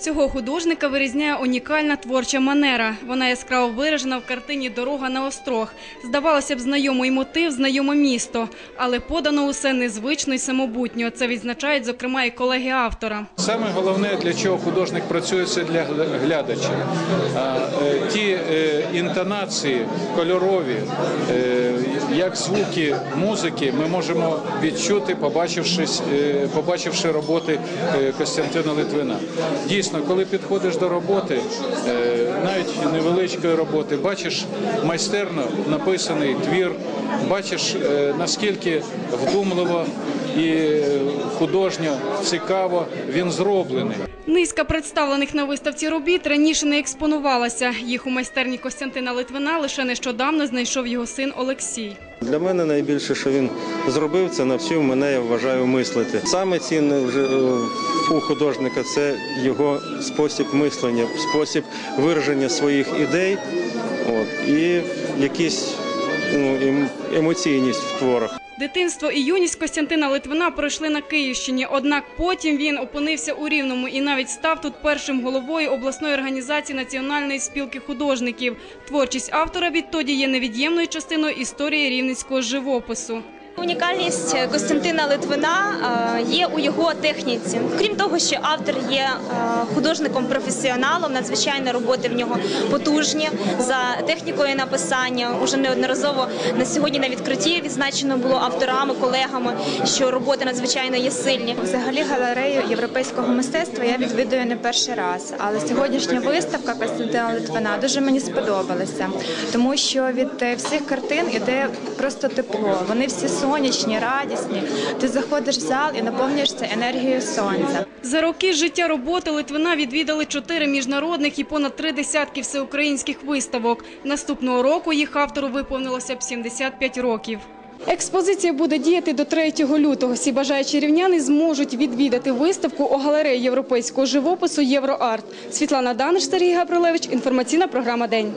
Цього художника вирізняє унікальна творча манера. Вона яскраво виражена в картині Дорога на острог. Здавалося б, знайомий мотив, знайоме місто, але подано усе незвично і самобутньо. Це відзначають, зокрема, і колеги автора. Саме головне, для чого художник працює, це для гля- глядача. Е, ті е, інтонації кольорові, е, як звуки музики, ми можемо відчути, побачившись, е, побачивши роботи е, Костянтина Литвина. Дійсно, коли підходиш до роботи, е, навіть невеличкої роботи, бачиш майстерно написаний твір, бачиш наскільки вдумливо і художньо цікаво він зроблений. Низка представлених на виставці робіт раніше не експонувалася. Їх у майстерні Костянтина Литвина лише нещодавно знайшов його син Олексій. Для мене найбільше, що він зробив, це навчив мене, я вважаю, мислити. Саме цінне е, у художника це його спосіб мислення, спосіб вираження своїх ідей от, і якісь ну, ем- емоційність в творах. Дитинство і юність Костянтина Литвина пройшли на Київщині. Однак потім він опинився у Рівному і навіть став тут першим головою обласної організації Національної спілки художників. Творчість автора відтоді є невід'ємною частиною історії рівненського живопису. Унікальність Костянтина Литвина е, є у його техніці. Крім того, що автор є е, художником-професіоналом, надзвичайно роботи в нього потужні за технікою написання. Уже неодноразово на сьогодні на відкритті відзначено було авторами, колегами, що роботи надзвичайно є сильні. Взагалі галерею європейського мистецтва я відвідую не перший раз, але сьогоднішня виставка Костянтина Литвина дуже мені сподобалася, тому що від е, всіх картин іде просто тепло. Вони всі сонячні, радісні. Ти заходиш в зал і наповнюєшся енергією сонця. За роки життя роботи Литвина відвідали чотири міжнародних і понад три десятки всеукраїнських виставок. Наступного року їх автору виповнилося б 75 років. Експозиція буде діяти до 3 лютого. Всі бажаючі рівняни зможуть відвідати виставку у галереї європейського живопису «Євроарт». Світлана Даниш, Сергій Габрилевич. Інформаційна програма «День».